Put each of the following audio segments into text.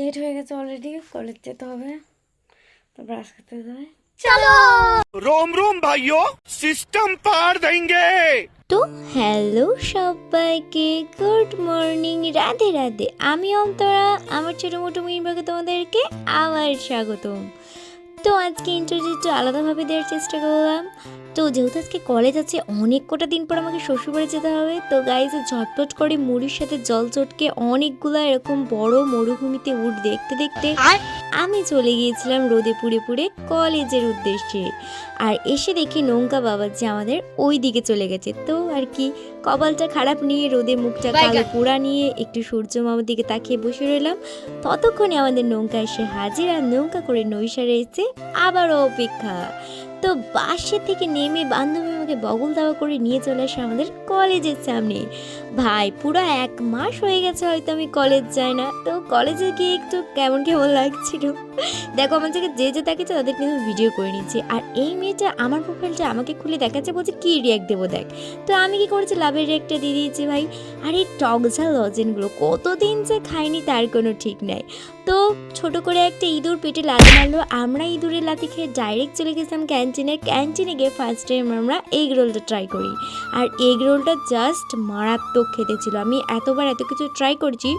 Late হয়ে গেছে already college যেতে হবে। তো ব্রাশ করতে যাই চলো! রোম রোম ভাইও সিস্টেম পার দেঙ্গে তো হ্যালো সবাইকে গুড মর্নিং রাধে রাধে। আমি অন্তরা আমার ছোটো মোটো মিনবাকে তোমাদেরকে আবার স্বাগতম। তো আজকে ইন্টারভিউ একটু আলাদাভাবে দেওয়ার চেষ্টা করলাম। তো যেহেতু আজকে কলেজ আছে অনেক কটা দিন পর আমাকে শ্বশুরবাড়ি যেতে হবে। তো গাইজ ঝটপট করে মুড়ির সাথে জল চটকে অনেকগুলো এরকম বড় মরুভূমিতে উঠ দেখতে দেখতে আমি চলে গিয়েছিলাম রোদে পুড়ে পুড়ে কলেজের উদ্দেশ্যে। আর এসে দেখি নৌকা বাবা যে আমাদের ওই দিকে চলে গেছে। তো আর কি কপালটা খারাপ নিয়ে রোদে মুখটা কালো পোড়া নিয়ে একটু সূর্য মামার দিকে তাকিয়ে বসে রইলাম। ততক্ষণে আমাদের নৌকা এসে হাজির আর নৌকা করে নৈশারে এসে আবারও অপেক্ষা। তো বাসে থেকে নেমে বান্ধবী আমাকে বগল দাওয়া করে নিয়ে চলে আসে আমাদের কলেজের সামনে। ভাই, পুরো এক মাস হয়ে গেছে হয়তো আমি কলেজ যাই না। তো কলেজে গিয়ে একটু কেমন কেমন লাগছিল? দেখো, আমার থেকে যে যে তাকিয়েছে তাদের কিন্তু ভিডিও করে নিচ্ছি। আর এই মেয়েটা আমার প্রোফাইলটা আমাকে খুলে দেখাচ্ছে, বলছে, কী রিয়াক্ট দেবো দেখ? তো আমি কি করেছি, লাভের রিয়াক্টটা দিয়ে দিয়েছি ভাই। আর এই টক ঝাল লজেনগুলো কতদিন যে খাইনি তার কোনো ঠিক নাই। তো ছোট করে একটা ইঁদুর পেটে লাথি মারলো। আমরা ইঁদুরের লাথি খেয়ে ডাইরেক্ট চলে গেছিলাম ক্যান্টিনে ক্যান্টিনে গিয়ে ফার্স্ট টাইম আমরা এগ রোলটা ট্রাই করি। আর এগ রোলটা জাস্ট মারাত্মক খেতে ছিল। আমি এতবার এত কিছু ট্রাই করছি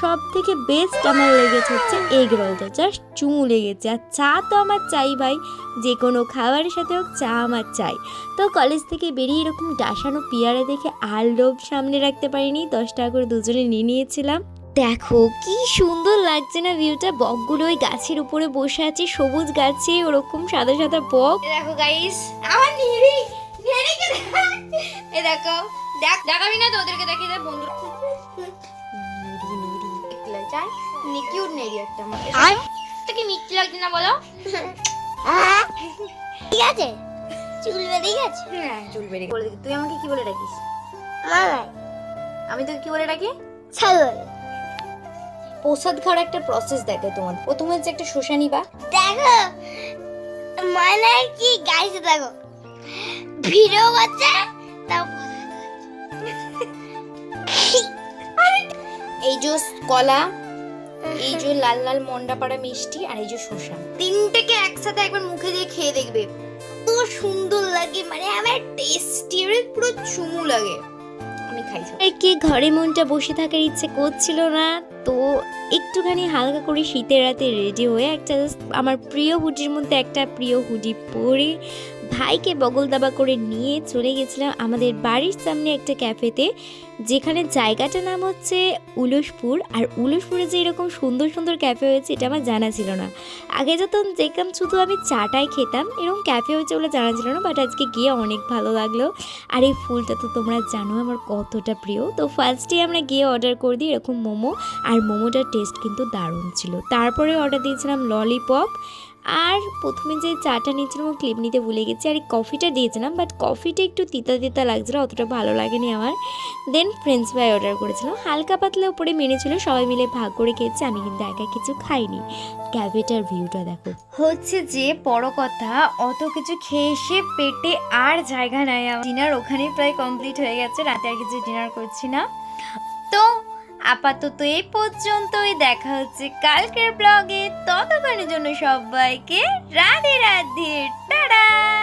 সব থেকে বেস্ট আমার লেগেছে হচ্ছে এগ রোলটা জাস্ট চুমু লেগেছে। আর চা তো আমার চাই ভাই, যে কোনো খাবারের সাথে হোক চা আমার চাই। তো কলেজ থেকে বেরিয়ে এরকম ডাসানো পিয়ারে দেখে আর লোভ সামনে রাখতে পারিনি। দশ টাকা করে দুজনে নিয়ে নিয়েছিলাম। দেখো কি সুন্দর লাগছে না ভিউটা বকগুলো ওই গাছের উপরে বসে আছে সবুজ গাছে ওরকম সাদা সাদা বক। দেখো গাইস আমার এ দেখো দেখ দেখাবি না তো ওদেরকে দেখিয়ে দে বন্ধু চাই নিকিউর নেরি একটা আমার এটা কি মিষ্টি লাগছে না বলো? ঠিক আছে চুল বেরিয়ে গেছে। হ্যাঁ চুল বেরিয়ে বলে তুই আমাকে কি বলে ডাকিস? মামাই আমি তোকে কি বলে ডাকি? ছাগল। প্রসাদ খাওয়ার একটা প্রসেস দেখে তোমার প্রথমে হচ্ছে একটা শসা নিবা। দেখো মানে কি গাইছে দেখো। ভিড়ও তাও এই যে কলা এই যে লাল লাল মন্ডা পাড়া মিষ্টি আর এই যে শসা। তিনটেকে একসাথে একবার মুখে দিয়ে খেয়ে দেখবে। তো সুন্দর লাগে মানে আমার টেস্টি পুরো চুমু লাগে। আমি খাই এই কি ঘরে মনটা বসে থাকার ইচ্ছে করছিল না? তো একটুখানি হালকা করে শীতের রাতে রেডি হয়ে একটা আমার প্রিয় হুডির মধ্যে একটা প্রিয় হুডি পরে ভাইকে বগল দাবা করে নিয়ে চলে গেছিলাম আমাদের বাড়ির সামনে একটা ক্যাফেতে, যেখানে জায়গাটার নাম হচ্ছে উলসপুর। আর উলসপুরে যে এরকম সুন্দর সুন্দর ক্যাফে হয়েছে, এটা আমার জানা ছিল না। আগে যখন দেখতাম শুধু আমি চাটাই খেতাম, এরকম ক্যাফে হয়েছে বলে জানা ছিল না বাট আজকে গিয়ে অনেক ভালো লাগল। আর এই ফুলটা তো তোমরা জানো আমার কতটা প্রিয়। তো ফার্স্টে আমরা গিয়ে অর্ডার করে দিই এরকম মোমো, আর মোমোটার টেস্ট কিন্তু দারুণ ছিল। তারপরে অর্ডার দিয়েছিলাম ললিপপ আর প্রথমে যে চাটা নিয়েছিলাম, ও ক্লিপ নিতে ভুলে গেছি। আর এই কফিটা দিয়েছিলাম বাট কফিটা একটু তিতা তিতা লাগছিল, অতটা ভালো লাগেনি আমার। দেন ফ্রেঞ্চ ফ্রাই অর্ডার করেছিলাম। হালকা পাতলা উপরে মেনে ছিল সবাই মিলে ভাগ করে খেয়েছি, আমি কিন্তু একা কিছু খাইনি। ক্যাফেটার ভিউটা দেখো। হচ্ছে যে বড় কথা, অত কিছু খেয়ে এসে পেটে আর জায়গা নাই। ডিনার ওখানেই প্রায় কমপ্লিট হয়ে গেছে, রাতে আর কিছু ডিনার করছি না। তো আপাতত এই পর্যন্তই দেখা হচ্ছে কালকের ব্লগে ততক্ষণের জন্য সবাইকে রাধে রাধে টাটা!